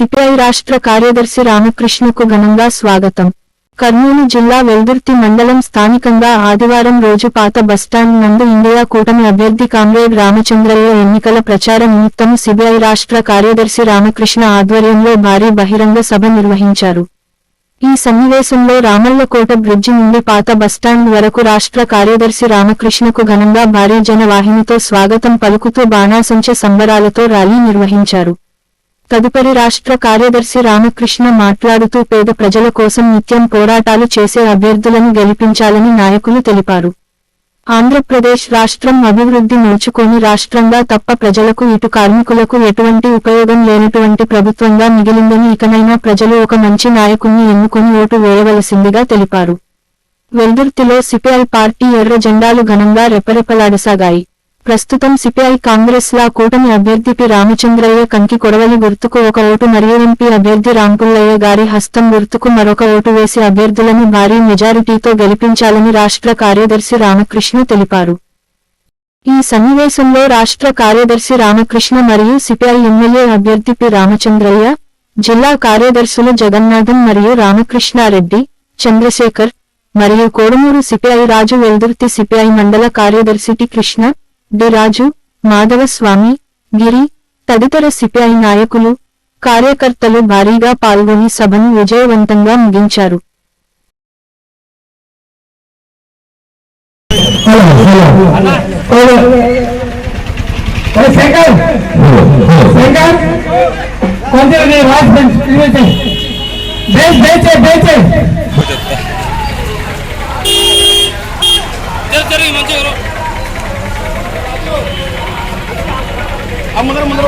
CPI రాష్ట్ర కార్యదర్శి రామకృష్ణకు ఘనంగా స్వాగతం. కర్నూలు జిల్లా వెల్దుర్తి మండలం స్థానికంగా ఆదివారం రోజు పాత బస్టాండ్ నందు ఇండియా కూటమి అభ్యర్థి కామ్రేడ్ రామచంద్రయ్య ఎన్నికల ప్రచార నిమిత్తం సిబిఐ రాష్ట్ర కార్యదర్శి రామకృష్ణ ఆధ్వర్యంలో భారీ బహిరంగ సభ నిర్వహించారు. ఈ సన్నివేశంలో రామల్లకోట బ్రిడ్జి నుండి పాత బస్టాండ్ వరకు రాష్ట్ర కార్యదర్శి రామకృష్ణకు ఘనంగా భారీ జనవాహినితో స్వాగతం పలుకుతూ బాణాసంచ సంబరాలతో ర్యాలీ నిర్వహించారు. తదుపరి రాష్ట్ర కార్యదర్శి రామకృష్ణ మాట్లాడుతూ పేద ప్రజల కోసం నిత్యం పోరాటాలు చేసే అభ్యర్థులను గెలిపించాలని నాయకులు తెలిపారు. ఆంధ్రప్రదేశ్ రాష్ట్రం అభివృద్ధి నోచుకొని రాష్ట్రంగా తప్ప ప్రజలకు ఇటు కార్మికులకు ఎటువంటి ఉపయోగం లేనటువంటి ప్రభుత్వంగా మిగిలిందని ఇకనైనా ప్రజలు ఒక మంచి నాయకుణ్ణి ఎన్నుకొని ఓటు వేయవలసిందిగా తెలిపారు. వెల్దుర్తిలో సిపిఐ పార్టీ ఎర్ర జెండాలు ఘనంగా రెపరెపలాడసాగాయి. ప్రస్తుతం సిపిఐ కాంగ్రెస్ లా కూటమి అభ్యర్థి పి రామచంద్రయ్య కంకి కొడవలి గుర్తుకు ఒక ఓటు మరియు ఎంపీ అభ్యర్థి రాంకుల్లయ్య గారి హస్తం గుర్తుకు మరొక ఓటు వేసి అభ్యర్థులను భారీ మెజారిటీతో గెలిపించాలని రాష్ట్ర కార్యదర్శి రామకృష్ణ తెలిపారు. ఈ సన్నివేశంలో రాష్ట్ర కార్యదర్శి రామకృష్ణ మరియు సిపిఐ ఎమ్మెల్యే అభ్యర్థి పి రామచంద్రయ్య జిల్లా కార్యదర్శులు జగన్నాథం మరియు రామకృష్ణారెడ్డి చంద్రశేఖర్ మరియు కోడుమూరు సిపిఐ రాజు వెల్దుర్తి సిపిఐ మండల కార్యదర్శి టి కృష్ణ డి రాజు మాధవస్వామి గిరి తదితర సిపిఐ నాయకులు కార్యకర్తలు భారీగా పాల్గొని సభను విజయవంతంగా ముగించారు శంకర్ ముందర ముందర.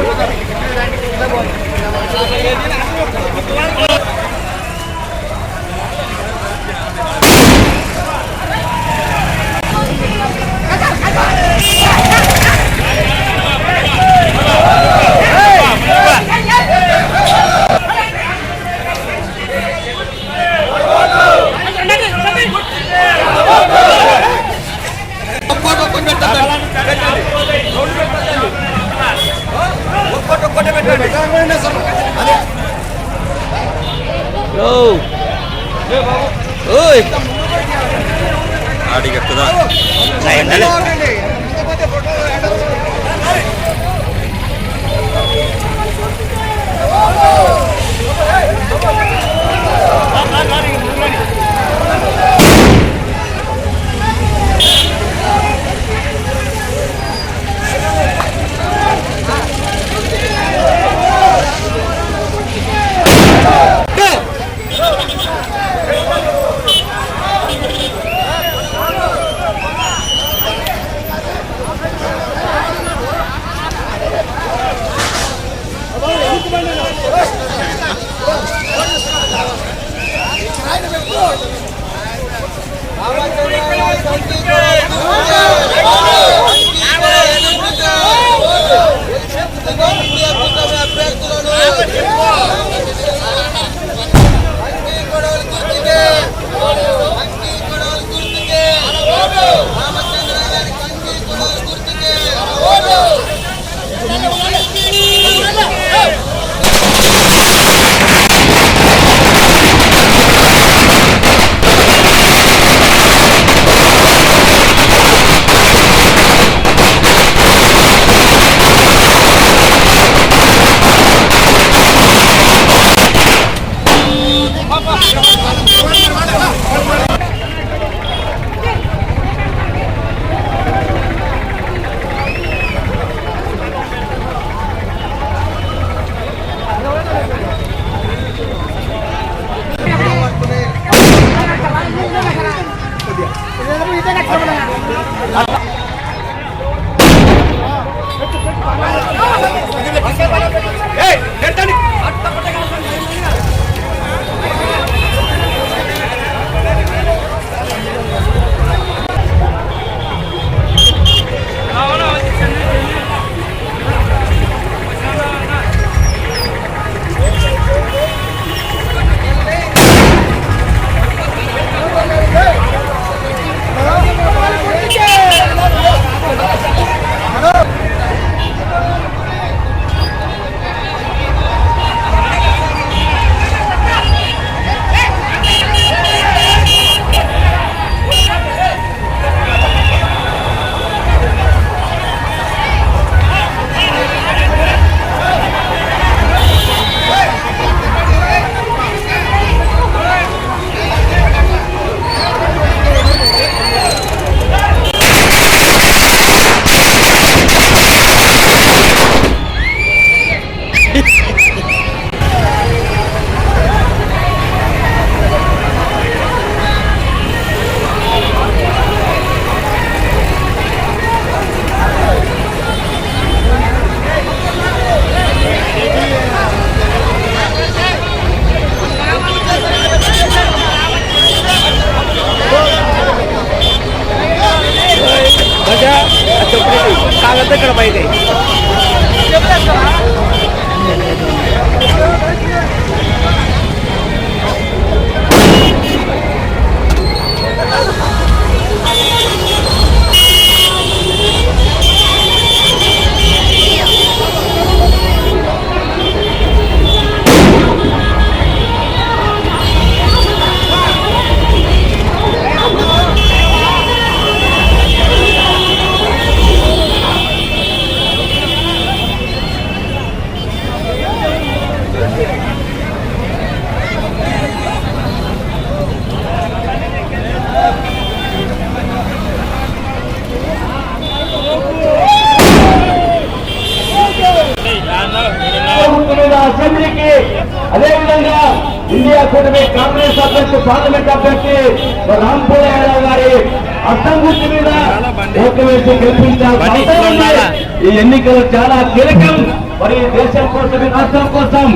ఈ ఎన్నికలు చాలా కీలకం. మరి దేశం కోసం రాష్ట్రం కోసం.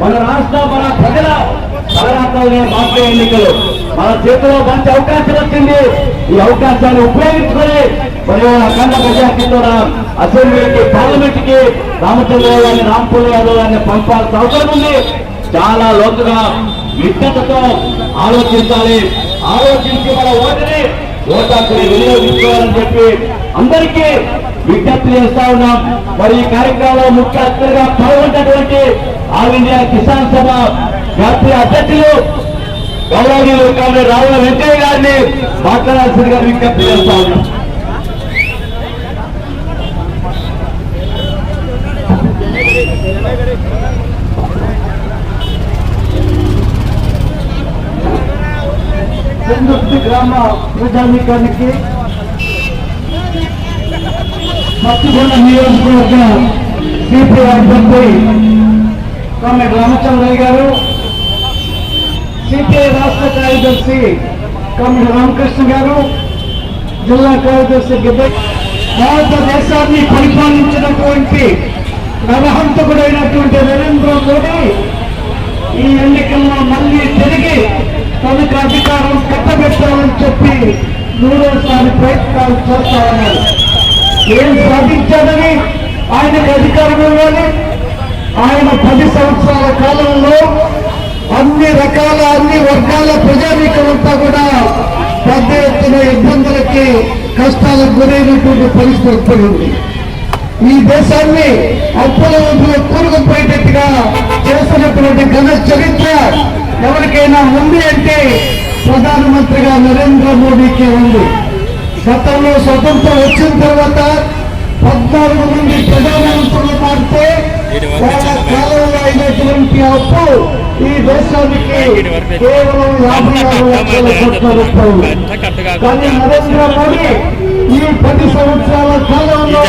మన రాష్ట్రం మన ప్రజల తలరాత్రులనే మాత్రమే ఎన్నికలు. మన చేతిలో మంచి అవకాశం వచ్చింది. ఈ అవకాశాన్ని ఉపయోగించుకొని మరి అఖండ ప్రజాకితో అసెంబ్లీకి పార్లమెంట్కి రామచంద్రరావు గారిని రాంపూర్ యాదవ్ గారిని పంపాల్సిన అవసరం ఉంది. చాలా లోతుగా విజ్ఞతతో ఆలోచించాలి. ఆలోచించి మన ఓటుని ఓటాకుని వినియోగించుకోవాలని చెప్పి అందరికీ విజ్ఞప్తి చేస్తా ఉన్నాం. మరి ఈ కార్యక్రమంలో ముఖ్య అతిథిగా పాల్గొన్నటువంటి ఆల్ ఇండియా కిసాన్ సభ జాతీయ అధ్యక్షులు గౌరవనీయులు కామ్రేడ్ రావుల వెంకయ్య గారిని మాట్లాడాల్సిందిగా విజ్ఞప్తి చేస్తా ఉన్నాం. గ్రామ ప్రజానీకానికి మత్తిగొండ నియోజకవర్గ సిపిఐ అభ్యర్థి కామెడ్ రామచంద్రయ్య గారు సిపిఐ రాష్ట్ర కార్యదర్శి కామెడ్ రామకృష్ణ గారు జిల్లా కార్యదర్శి గిద్ద భారతదేశాన్ని పరిపాలించినటువంటి నరహంతకుడైనటువంటి నరేంద్ర మోడీ ఈ ఎన్నికల్లో మళ్ళీ తిరిగి తనకు అధికారం కట్టబెట్టాలని చెప్పి మూడోసారి ప్రయత్నాలు చేస్తా ఉన్నారు. ఏం సాధించాలని? ఆయనకు అధికారం ఇవ్వాలి ఆయన పది సంవత్సరాల కాలంలో అన్ని రకాల అన్ని వర్గాల ప్రజానీకమంతా కూడా పెద్ద ఎత్తున ఇబ్బందులకి కష్టాలకు గురైనటువంటి పరిస్థితి ఏర్పడింది. ఈ దేశాన్ని అప్పుల ఊపిలో కూరుకుపోయేటట్టుగా చేసినటువంటి ఘన చరిత్ర ఎవరికైనా ఉంది అంటే ప్రధానమంత్రిగా నరేంద్ర మోడీకి ఉంది. గతంలో స్వతంత్రం వచ్చిన తర్వాత పద్నాలుగు మంది ప్రధానమంత్రులు మారితే వాళ్ళ కాలంలో అయినటువంటి అప్పు ఈ దేశానికి కేవలం యాభై ఆరు లక్షల కోట్ల రూపాయలు కానీ నరేంద్ర మోడీ ఈ పది సంవత్సరాల కాలంలో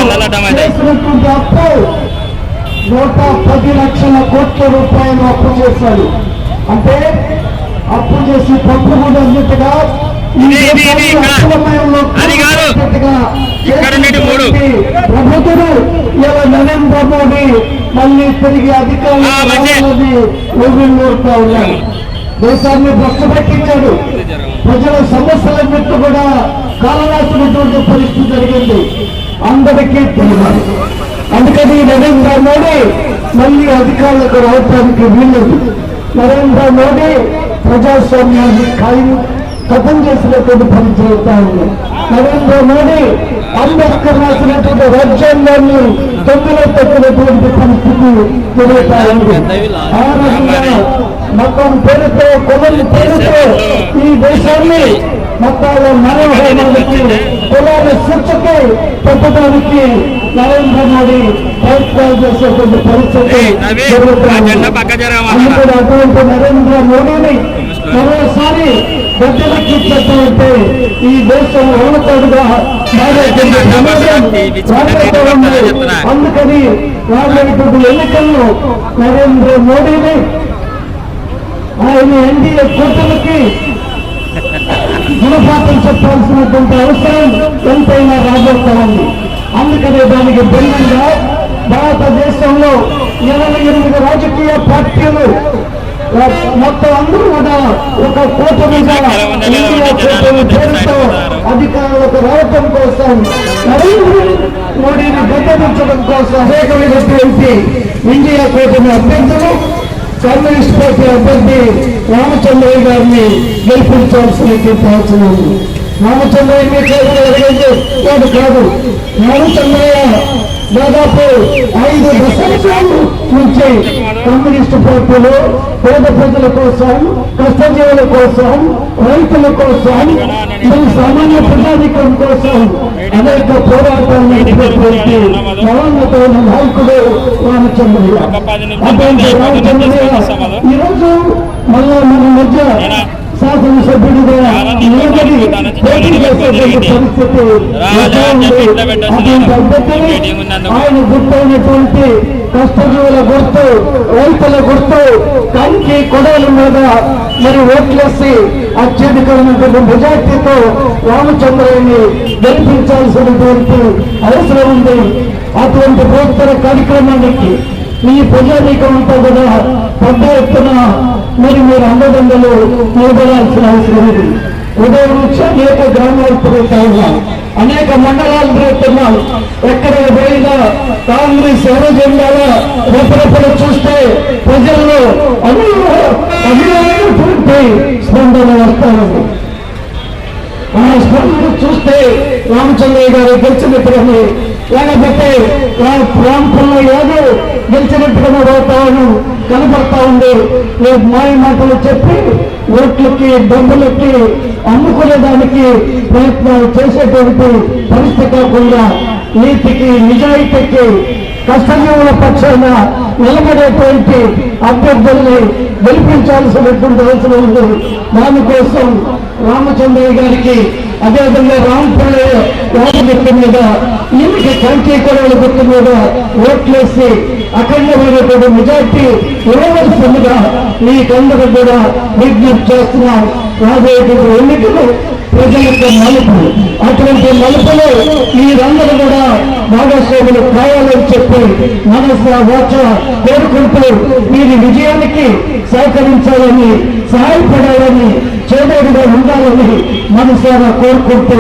చేసినటువంటి అప్పు నూట పది లక్షల కోట్ల రూపాయలు అప్పు చేశాడు అంటే అప్పు చేసి పప్పు కూడా అన్నట్టుగా ఈ ఇది, ఇది, ఇది, ఇక్కడ. అది కాదు. ఇక్కడ నుండి మూడు. చేసినటువంటి ప్రభుత్వం ఇలా నరేంద్ర మోడీ మళ్ళీ తిరిగి అధికారులు ఆ, మంచి. దేశాన్ని భ్రష్టు పట్టించాడు ప్రజల సమస్యలన్నింటి కూడా కాలరాసినటువంటి పరిస్థితి జరిగింది అందరికీ తెలియాలి అందుకని నరేంద్ర మోడీ మళ్ళీ అధికారులకు రావడానికి వీల్లేదు నరేంద్ర మోడీ ప్రజాస్వామ్యాన్ని ఖాయం కథం చేసినటువంటి పని జరుగుతా ఉంది. నరేంద్ర మోడీ అంబేద్కర్ రాసినటువంటి రాజ్యాంగాన్ని తొమ్మిదిలో తొక్కినటువంటి పరిస్థితి జరుగుతా ఉంది. ఆ రకంగా మతం పేరుతో కులం పేరుతో ఈ దేశాన్ని మతాల మనోహరణకి కులాల శిక్షకి పెట్టడానికి నరేంద్ర మోడీ ప్రయత్నాలు చేసేటువంటి పరిస్థితి అటువంటి నరేంద్ర మోడీని మరోసారి గద్దెలెక్కించేటువంటి ఈ దేశం ఉన్నతంగా మారేటువంటి సమాజం అందుకని రాబోయేటువంటి ఎన్నికల్లో నరేంద్ర మోడీని ఆయన ఎన్డీఏ కూటమికి గుణపాఠం చెప్పాల్సినటువంటి అవసరం ఎంతైనా రాబోతా ఉంది అందుకనే దానికి భిన్నంగా భారతదేశంలో ఇరవై ఎనిమిది రాజకీయ పార్టీలు మొత్తం అందరూ కూడా ఒక కూటమిగా ఇండియా కూటమి పేరుతో అధికారంలో అధికారంలోకి రావటం కోసం నరేంద్ర మోడీని గద్దెదించడం కోసం అనేకమైనటువంటి ఇండియా కూటమి అభ్యర్థులు కమ్యూనిస్ట్ పార్టీ అభ్యర్థి రామచంద్రయ్య గారిని గెలిపించాల్సినటువంటి అవసరం ఉంది. రామచంద్రయ్య మీ చేతులు కాదు. రామచంద్రయ్య దాదాపు ఐదు దశాబ్దాల నుంచి కమ్యూనిస్ట్ పార్టీలు పేద ప్రజల కోసం కష్టజీవుల కోసం రైతుల కోసం మరి సామాన్య ప్రజానికం కోసం అనేక పోరాటాలు నడిపినటువంటి మహోన్నతమైన నాయకుడు రామచంద్రయ్య. అటువంటి రామచంద్రయ్య ఈరోజు మళ్ళా మన మధ్య శాసనసభ్యుడిగా ఆయన గుర్తైనటువంటి కష్టజీవుల గుర్తు రైతుల గుర్తు కంకి కొడవల మీద మరి ఓట్లేసి అత్యధికమైనటువంటి మెజార్టీతో రామచంద్రయ్యని గెలిపించాల్సినటువంటి అవసరం ఉంది. అటువంటి బృహత్తర కార్యక్రమానికి ఈ ప్రజానీకం అంతా కూడా పెద్ద ఎత్తున మరి మీరు అండదండలు నిలబడాల్సిన అవసరం ఉంది. ఉదయం నుంచి అనేక గ్రామాలు తిరుగుతా ఉన్నాం అనేక మండలాలు తిరుగుతున్నాం ఎక్కడ పోయినా కాంగ్రెస్ ఎర్ర జెండాల రెపరెపలు చూస్తే ప్రజల్లో అనేక స్పందన వస్తాను ఆ స్పందన చూస్తే రామచంద్రయ్య గారు గెలిచినట్టుగానే లేకపోతే రా- రామపుల్ల యాదవ్ గెలిచినట్టుగానే వాతావరణం కనబడతా ఉంది రేపు మాయ మాటలు చెప్పి ఓట్లకి డబ్బులకి అమ్ముకునేదానికి ప్రయత్నాలు చేసేటువంటి పరిస్థితి కాకుండా నీతికి నిజాయితీకి కష్టజీవుల పక్షాన నిలబడేటువంటి అభ్యర్థుల్ని గెలిపించాల్సినటువంటి అవసరం ఉంది దానికోసం రామచంద్రయ్య గారికి అదేవిధంగా రామపుల్లయ్య ఓటు గుర్తు మీద ఈయనకి కంకీకరణల గుర్తు మీద ఓట్లేసి అఖండమైనటువంటి మెజార్టీ ఇవ్వవలసిందిగా మీకందరూ కూడా విజ్ఞప్తి చేస్తున్నాం. రాబోయేటువంటి ఎన్నికలు ప్రజలకు మలుపు అటువంటి మలుపులో మీరందరూ కూడా భాగస్వాములు కావాలని చెప్పి మనస వాచ కోరుకుంటూ మీరు విజయానికి సహకరించాలని సహాయపడాలని చేదోడుగా ఉండాలని మనసారా కోరుకుంటూ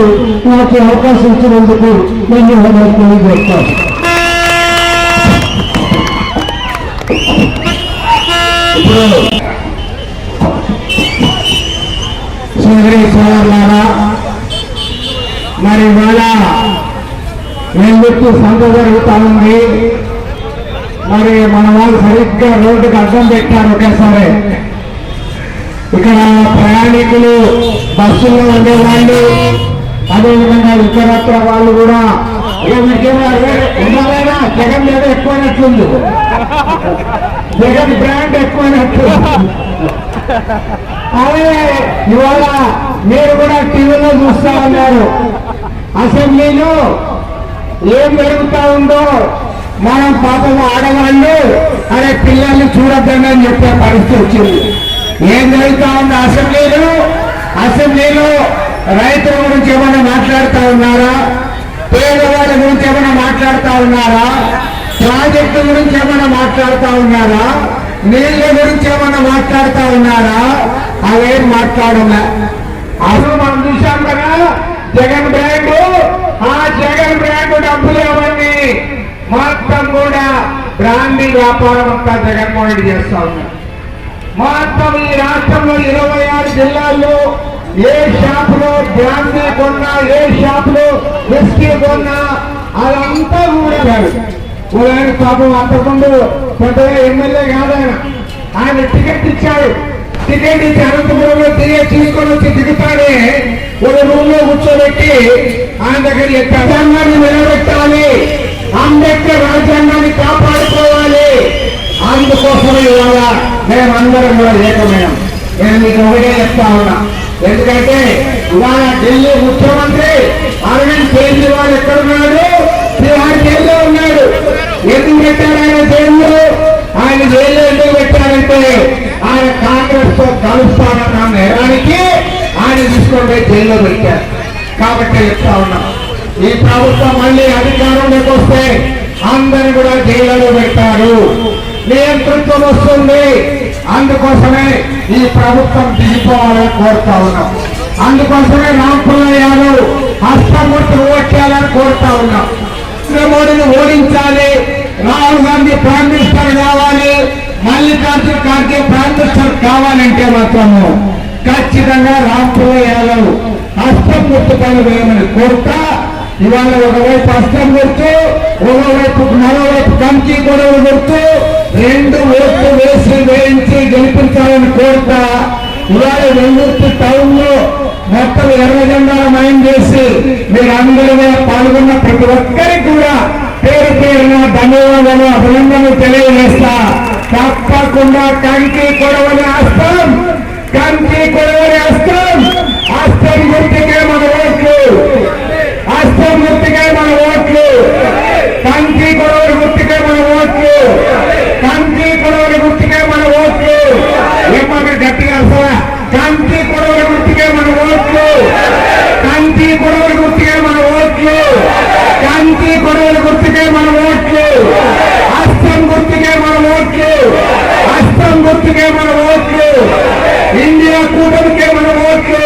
నాకు అవకాశం ఇచ్చినందుకు ధన్యవాదాలు తెలియజేస్తాను. సోదరి సోదరులారా మరి ఇవాళ వెల్లుట్టు సంత జరుగుతా ఉంది? మరి మన వాళ్ళు సరిగ్గా రోడ్డుకి అడ్డం పెట్టారు ఒకేసారి. ఇక్కడ ప్రయాణికులు బస్సుల్లో ఉండేవాళ్ళు అదేవిధంగా ఇతరత్ర వాళ్ళు కూడా జగన్ మీద ఎక్కువైనట్లుంది. జగన్ బ్రాండ్ ఎక్కువైనట్లు అదే ఇవాళ మీరు కూడా టీవీలో చూస్తా ఉన్నారు. అసెంబ్లీలో ఏం జరుగుతా ఉందో మనం పాపం ఆడవాళ్ళు అరే పిల్లల్ని చూడొద్దని అని చెప్పే పరిస్థితి వచ్చింది. ఏం జరుగుతా ఉంది అసెంబ్లీలో? అసెంబ్లీలో రైతుల గురించి ఏమైనా మాట్లాడుతూ ఉన్నారా? పేదవాళ్ళ గురించి ఏమైనా మాట్లాడుతూ ఉన్నారా? ప్రాజెక్టు గురించి ఏమైనా మాట్లాడుతూ ఉన్నారా? నీళ్ళ గురించి ఏమైనా మాట్లాడుతూ ఉన్నారా? అవేం మాట్లాడలే? అసలు మనం చూశాం కదా జగన్ బ్రాండ్. ఆ జగన్ బ్రాండ్ డబ్బులు ఇవ్వండి మొత్తం కూడా బ్రాండీ వ్యాపారం అంతా జగన్మోహన్ రెడ్డి చేస్తా ఉన్నారు మొత్తం ఈ రాష్ట్రంలో ఇరవై ఆరు జిల్లాల్లో ఏ షాపులో బ్రాండీ కొన్నా ఏ షాపులో విస్కీ కొన్నా అదంతా కూడా కాదు. పాపం అంతకుముందు పెద్దగా ఎమ్మెల్యే కాదు ఆయన. ఆయన టికెట్ ఇచ్చాడు. టికెట్ ఇచ్చి అనంతపురంలో తిరిగి తీసుకొని వచ్చి దిగుతానే ఒక రూమ్లో కూర్చోబెట్టి ఆయన దగ్గర ప్రజాంగాన్ని నిలబెట్టాలి. అంబేద్కర్ రాజ్యాంగాన్ని కాపాడుకోవాలి. అందుకోసం ఇవాళ మేమందరం కూడా ఏకమైనాం నేను మీకు ఒకటే చెప్తా ఉన్నా. ఎందుకంటే ఇవాళ ఢిల్లీ ముఖ్యమంత్రి అరవింద్ కేజ్రీవాల్ ఎక్కడున్నాడు? బీహార్ జైల్లో ఉన్నాడు. ఎందుకు పెట్టారు ఆయన జైల్లో? ఆయన జైల్లో ఎందుకు పెట్టారంటే ఆయన కాంగ్రెస్తో కలుస్తానన్న నేరానికి ఆయన తీసుకొని పోయి జైల్లో పెట్టారు. కాబట్టి చెప్తా ఉన్నాం. ఈ ప్రభుత్వం మళ్ళీ అధికారంలోకి వస్తే అందరిని కూడా జైల్లో పెట్టారు నియంతృత్వం వస్తుంది. అందుకోసమే ఈ ప్రభుత్వం దిగిపోవాలని కోరుతా ఉన్నాం. అందుకోసమే రాంపుల్ల యాదవ్ ఉన్నాం. మోడీని ఓడించాలి రాహుల్ గాంధీ ప్రైమ్ మినిస్టర్ కావాలి మల్లికార్జున ఖార్గే ప్రైమ్ మినిస్టర్ కావాలంటే మాత్రము ఖచ్చితంగా రాష్ట్రంలో యాదవ్ హస్తం గుర్తు పైన వేయమని కోరుతా. ఇవాళ ఒకవైపు హస్తం గుర్తు ఒకవైపు మరోవైపు కంచి గొడవలు గుర్తు రెండు ఓట్లు వేసి వేయించి గెలిపించాలని కోరుతా. ఇవాళ వెల్లుర్తి టౌన్లో మొత్తం ఎర్ర జెండాలు మయం చేసి మీరందరూ కూడా పాల్గొన్న ప్రతి ఒక్కరికి కూడా పేరు పేరున ధన్యవాదాలు అభినందనలు తెలియజేస్తా. తప్పకుండా కంకి కొడవని అస్తం కంకి కొడవని అస్తం అస్తం గుర్తుకే మన ఓట్లు అస్తం గుర్తుకే మన ఓట్లు కంకి కొడవని గుర్తుకే మన ఓట్లు కంకి కొడవని గుర్తుకే మన ఓట్లు ఏమో మీరు గట్టిగా అసలా కంచి కొడవలి గుర్తుకే మన ఓట్లు కంచి కొడవలి గుర్తుకే మన ఓట్లు కంచి కొడవలి గుర్తుకే మన ఓట్లు అస్తం గుర్తుకే మన ఓట్లు అస్తం గుర్తుకే మన ఓట్లు ఇండియా కూటమికే మన ఓట్లు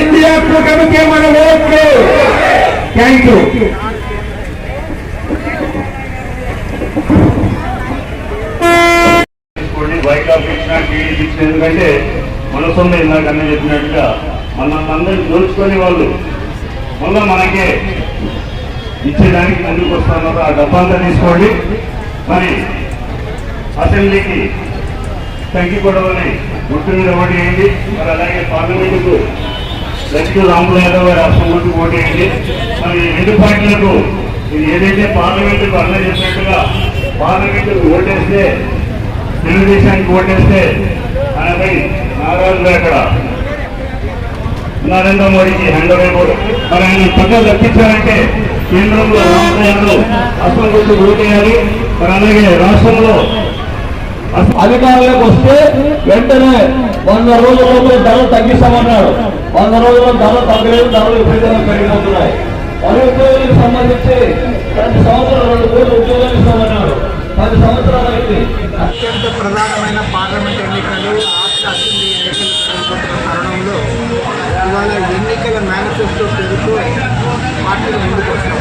ఇండియా కూటమికే మన ఓట్లు థ్యాంక్ యూ తీసుకోండి. ఇచ్చిన టీడీ ఇచ్చిన ఎందుకంటే మనసుంది ఇందాక అన్న చెప్పినట్టుగా మనల్ని అందరిని దోచుకొని వాళ్ళు. మొన్న మనకే ఇచ్చేదానికి ముందుకు వస్తున్నారు ఆ డబ్బంతా తీసుకోండి. మరి అసెంబ్లీకి తగ్గిపోవడం అని గుర్తు మీద ఓటు వేయండి. మరి అలాగే పార్లమెంటుకు లక్ష్మీ రాములు యాదవ్ గారు అసలు ఓటు ఓటు మరి రెండు పార్టీలకు ఇది ఏదైతే పార్లమెంటుకు అర్థం చెప్పినట్టుగా పార్లమెంటుకు ఓటేస్తే తెలుగుదేశానికి ఓటేస్తే ఆయనపై నారాజు అక్కడ. నరేంద్ర మోడీకి హ్యాండ్ ఓవర్ మరి ఆయన పక్కన తప్పించారంటే కేంద్రంలో రామయ్యలో అసలు గుర్తు ఓటేయాలి మరి అలాగే రాష్ట్రంలో అధికారంలోకి వస్తే వెంటనే వంద రోజుల లోపల ధరలు తగ్గిస్తామన్నాడు వంద రోజుల్లో ధరలు తగ్గలేదు ధరలు విపరీతంగా పెరిగిపోతున్నాయి. నిరుద్యోగులకు సంబంధించి ప్రతి సంవత్సరం రెండు కోట్ల ఉద్యోగాలు ఇస్తామన్నాడు పది సంవత్సరాలు అయింది. అత్యంత ప్రధానమైన పార్లమెంట్ ఎన్నికలు రాష్ట్ర అసెంబ్లీ ఎన్నికలు జరుగుతున్న తరుణంలో ఇవాళ ఎన్నికల మేనిఫెస్టో పేరుతో పార్టీలు ముందుకు వస్తాం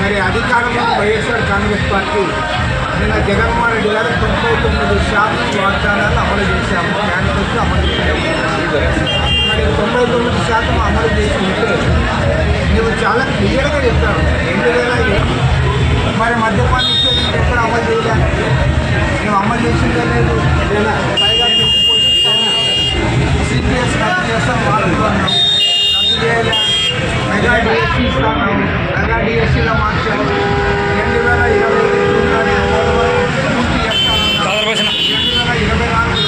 మరి అధికారంలో వైఎస్ఆర్ కాంగ్రెస్ పార్టీ నిన్న జగన్మోహన్ రెడ్డి గారు తొంభై తొమ్మిది శాతం వాగ్దానాలు అమలు చేశాము. మేనిఫెస్టో అమలు చేశాము మరి తొంభై తొమ్మిది శాతం అమలు చేసి ఉంటే నువ్వు చాలా క్లియర్గా చెప్తాను రెండు వేల ఏడు మరి మద్యపాన నిషేధం ఎక్కడ అమలు చేయలేదు. నువ్వు అమలు చేసిందే లేదు. లేదా పైగా సిపిఎస్ రద్దు చేస్తాం వాళ్ళు రద్దు చేయలే. మెగా డిఎస్సీ ఇస్తాను మెగా డిఎస్సీలో మార్చాము రెండు వేల ఇరవై జూన్ నాటి పూర్తి చేస్తామన్నాం రెండు వేల ఇరవై నాలుగు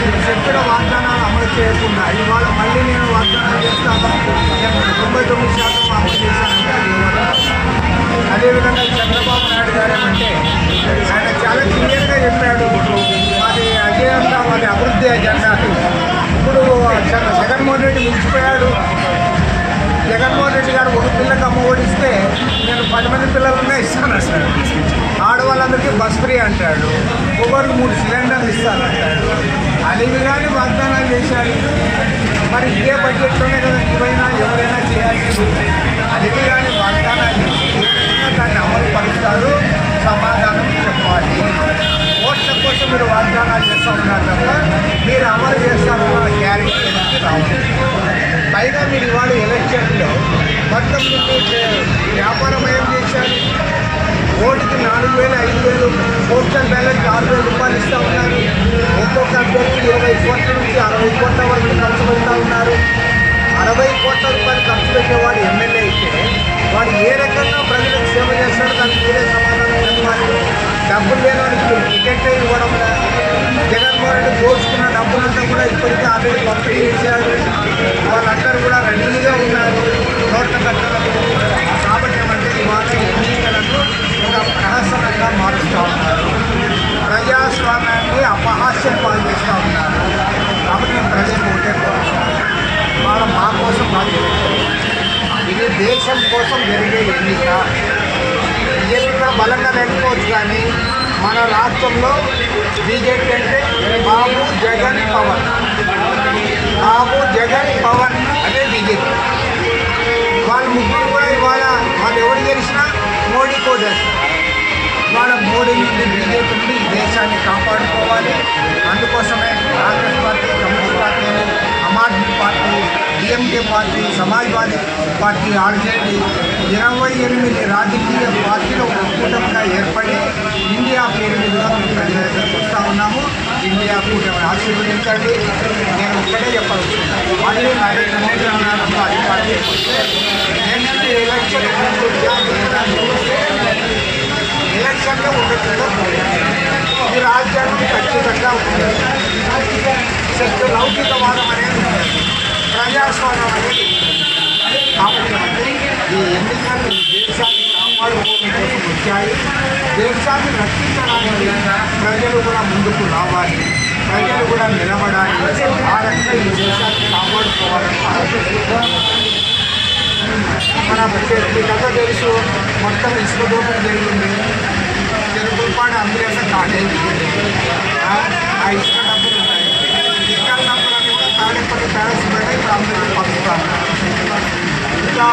నేను చెప్పిన వాగ్దానాలు అమలు చేయకుండా ఇవాళ మళ్ళీ నేను వాగ్దానాలు చేస్తాను నేను తొంభై తొమ్మిది శాతం అమలు చేశానంటే అది అదేవిధంగా చంద్రబాబు నాయుడు గారు ఏమంటే ఆయన చాలా క్లియర్గా చెప్పాడు మాది అజెండా మాది అభివృద్ధి అజెండా. ఇప్పుడు చంద్ర- జగన్మోహన్ రెడ్డి మించిపోయాడు జగన్మోహన్ రెడ్డి గారు ఒక పిల్లకి అమ్మ ఓడిస్తే నేను పది మంది పిల్లలున్నా ఇస్తాను. అసలు ఆడవాళ్ళందరికీ బస్ ఫ్రీ అంటాడు. ఒకరికి మూడు సిలిండర్లు ఇస్తానంటాడు అలివి కానీ వాగ్దానాలు చేశాడు. మరి ఇదే బడ్జెట్లోనే కదా ఇవైనా ఎవరైనా చేయాల్సింది అలివి కానీ వాగ్దానాలు చేసి దాన్ని అమలు పరుస్తారు సమాధానం చెప్పాలి ఓట్ల కోసం మీరు వాగ్దానాలు చేస్తూ ఉన్నారు తప్ప మీరు అమలు చేస్తారన్న గ్యారెంటీ అనేది రావాలి పైగా మీరు ఇవాళ ఎలక్షన్లో మొత్తం మీకు వ్యాపారం ఏం చేశారు అభ్యర్థికి నాలుగు వేలు ఐదు వేలు. పోస్టల్ బ్యాలెట్ ఆరు వేల రూపాయలు ఇస్తూ ఉన్నారు. ఒక్కొక్క అభ్యర్థి ఇరవై కోట్ల నుంచి అరవై కోట్ల వరకు ఖర్చు పెడతా ఉన్నారు. అరవై కోట్ల రూపాయలు ఖర్చు పెట్టేవాడు ఎమ్మెల్యే అయితే వాడు ఏ రకంగా ప్రజలకు సేవ చేస్తాడో దానికి మీరే సమాధానం చెప్పాలి. డబ్బులు లేని వాడికి టికెట్ ఇవ్వడం జగన్మోహన్ రెడ్డి దోచుకున్న డబ్బులంతా కూడా ఇప్పటికే ఆల్రెడీ పంపిణీ చేశారు వాళ్ళందరూ కూడా రెడీగా ఉన్నారు. నోట్ల కట్టలకు కాబట్టి ఏమంటే ఈ మాట కోసం జరిగే ఎన్నిక. ఎన్నిక బలంగా నడుపుకోవచ్చు కానీ మన రాష్ట్రంలో బీజేపీ అంటే బాబు జగన్ పవన్. బాబు జగన్ పవన్ అంటే బీజేపీ. వాళ్ళు ముగ్గురు కూడా ఇవాళ వాళ్ళు ఎవరు గెలిచినా మోడీ కోటేస్తారు. ఇవాళ మోడీ నుండి బీజేపీ నుండి దేశాన్ని కాపాడుకోవాలి. అందుకోసమే Congress party Aam Aadmi party DMK party Samajwadi party already ఇరవై ఎనిమిది రాజకీయ పార్టీలు ఒక కూటమిగా ఏర్పడి ఇండియా పేరు మీదుగా మేము ప్రజల ఉన్నాము. ఇండియా కూటమి ఆశీర్వదించండి. నేను ఒక్కటే చెప్పాలనుకుంటున్నాను మళ్ళీ నరేంద్ర మోడీ అధికారంలో అధికారం నెక్స్ట్ ఎలక్షన్ ఎలక్షన్లో ఉండకుండా ఈ రాజ్యాంగం ఖచ్చితంగా ఉంటుంది శక్తి లౌకికవాదం అనేది ఉంటుంది. ప్రజాస్వామ్యం అనేది ఉంటుంది. కాబట్టి ఈ ఎన్నికలు ఈ దేశాన్ని కాపాడుకోవడం కోసం వచ్చాయి దేశాన్ని రక్షించడానికి ప్రజలు కూడా ముందుకు రావాలి ప్రజలు కూడా నిలబడాలి ఆ రకంగా ఈ దేశాన్ని కాపాడుకోవాలని ఆలోచిస్తున్నారు మన మీకంతా తెలుసు మొత్తం ఇసుక దూరం జరిగింది చెరుకులపాడు అందరికీ కాలేదు ఆ ఆ ఇసుక డబ్బులు ఉన్నాయి ఇసుక డబ్బులన్నీ కూడా తాడేపల్లి ప్యాలెస్ పెట్టి ఇప్పుడు అందరికీ పంపుతాను ఇంకా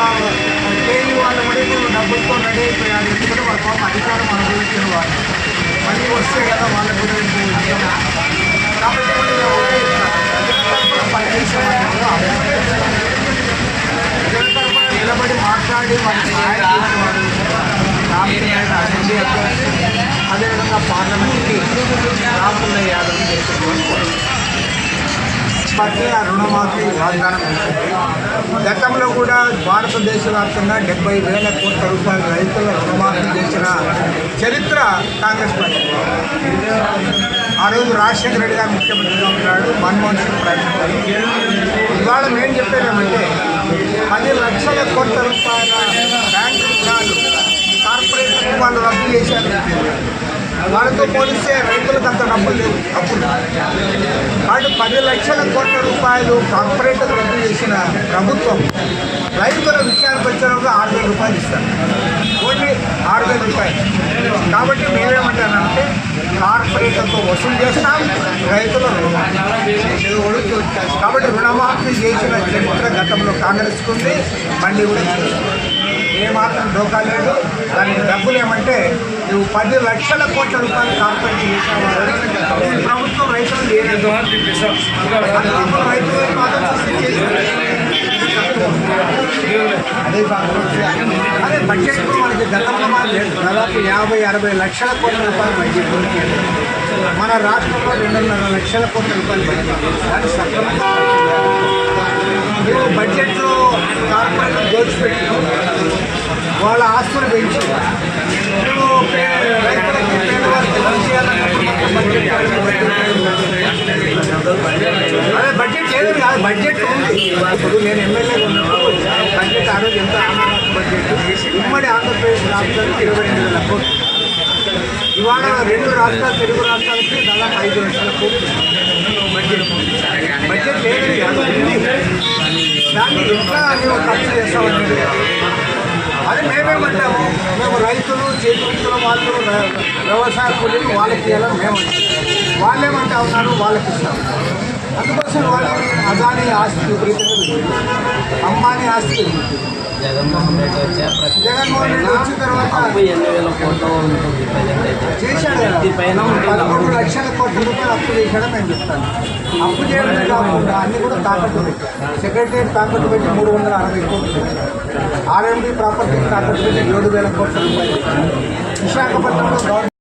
కేజీ వాళ్ళు కూడా ఇప్పుడు డబ్బులతో రెడీ అయిపోయారు. ఎందుకంటే వాళ్ళ పాపం అధికారం అనుభవించిన వాళ్ళు. మళ్ళీ వస్తే కదా వాళ్ళ గురించి కాబట్టి నిలబడి మాట్లాడి వాళ్ళకి అసెంబ్లీ అదేవిధంగా పార్లమెంట్కి రాముల యాదవ్ చేసేవాడు పార్టీ ఆ రుణమాఫీ వాగ్దానం చేసింది. గతంలో కూడా భారతదేశ వ్యాప్తంగా డెబ్బై వేల కోట్ల రూపాయల రైతుల రుణమాఫీ చేసిన చరిత్ర కాంగ్రెస్ పార్టీ. ఆ రోజు రాజశేఖర రెడ్డి గారు ముఖ్యమంత్రిగా ఉన్నాడు మన్మోహన్ సింగ్ ప్రైమ్ ఇవాళ మేము చెప్పేదేమంటే పది లక్షల కోట్ల రూపాయల బ్యాంకు రుణాలు కార్పొరేట్ వాళ్ళు రద్దు చేశారు. వాళ్ళతో పోలిస్తే రైతులకు అంత డబ్బులు లేవు. అప్పుడు కాబట్టి పది లక్షల కోట్ల రూపాయలు కార్పొరేట్ రద్దు చేసిన ప్రభుత్వం రైతుల విషయానికి వచ్చినప్పుడు ఆరు వేల రూపాయలు ఇస్తారు. ఓన్లీ ఆరు వేల రూపాయలు. కాబట్టి మేమేమంటానంటే కార్పొరేట్లతో వసూలు చేస్తాం రైతుల కాబట్టి రుణమాఫీ చేసిన చరిత్ర గతంలో కాంగ్రెస్కు ఉంది మళ్ళీ కూడా ఏమాత్రం డోకా లేదు. దానికి డబ్బులు ఏమంటే నువ్వు పది లక్షల కోట్ల రూపాయలు కార్పొరేట్ చేసావు ప్రభుత్వం రైతులు లేదు అందులో మాత్రం అదే అదే బడ్జెట్ కూడా మనకి గతంలో లేదు. దాదాపు యాభై అరవై లక్షల కోట్ల రూపాయలు బడ్జెట్ మన రాష్ట్రంలో రెండున్నర లక్షల కోట్ల రూపాయలు బడ్జెట్ దాన్ని సక్రమంగా బడ్జెట్లో కార్పొరేట్ దోచిపెట్టి వాళ్ళ ఆస్తులు పెంచి. రైతులకి పేదవాళ్ళకి అదే బడ్జెట్ లేదు కాదు బడ్జెట్ ఉంది. ఇప్పుడు నేను ఎమ్మెల్యే ఉన్నప్పుడు బడ్జెట్ ఆ రోజు ఎంత బడ్జెట్ ఉమ్మడి ఆంధ్రప్రదేశ్ రాష్ట్రానికి ఇరవై రెండు వేల కోట్లు. ఇవాళ రెండు రాష్ట్రాలు తెలుగు రాష్ట్రాలకి దాదాపు ఐదు లక్షల కోట్లు బడ్జెట్ బడ్జెట్ లేదు కాదు ఉంది. దాన్ని ఎట్లా మేము ఖర్చు చేస్తామనేది అది మేమేమంటాము మేము రైతులు చేతుల వాళ్ళు వ్యవసాయ కూలీలు వాళ్ళకి ఇవ్వాలని మేము అంటాం. వాళ్ళేమంటా ఉన్నారు వాళ్ళకి ఇస్తాం అందుకోసం వాళ్ళు అదాని ఆస్తి విపరీతంగా పెరుగుతుంది అంబానీ ఆస్తి పెరుగుతుంది జగన్మోహన్ రెడ్డి వచ్చాక ప్రతి జగన్మోహన్ అప్పు ఎన్ని వేల కోట్లు ఉంటుంది ప్రజెంట్ అయితే ప్రతి పైన ఉంటుంది లక్షల కోట్ల రూపాయలు అప్పు చేశాడని నేను చెప్తాను. అప్పు చేయడమే కాకుండా అన్ని కూడా తాకట్టు పెట్టాడు సెక్రటరీ తాకట్టు పెట్టి మూడు వందల అరవై కోట్లు పెట్టాడు ఆర్ఎండి ప్రాపర్టీ తాకట్టు పెట్టి ఏడు వేల కోట్ల రూపాయలు విశాఖపట్నంలో గవర్నమెంట్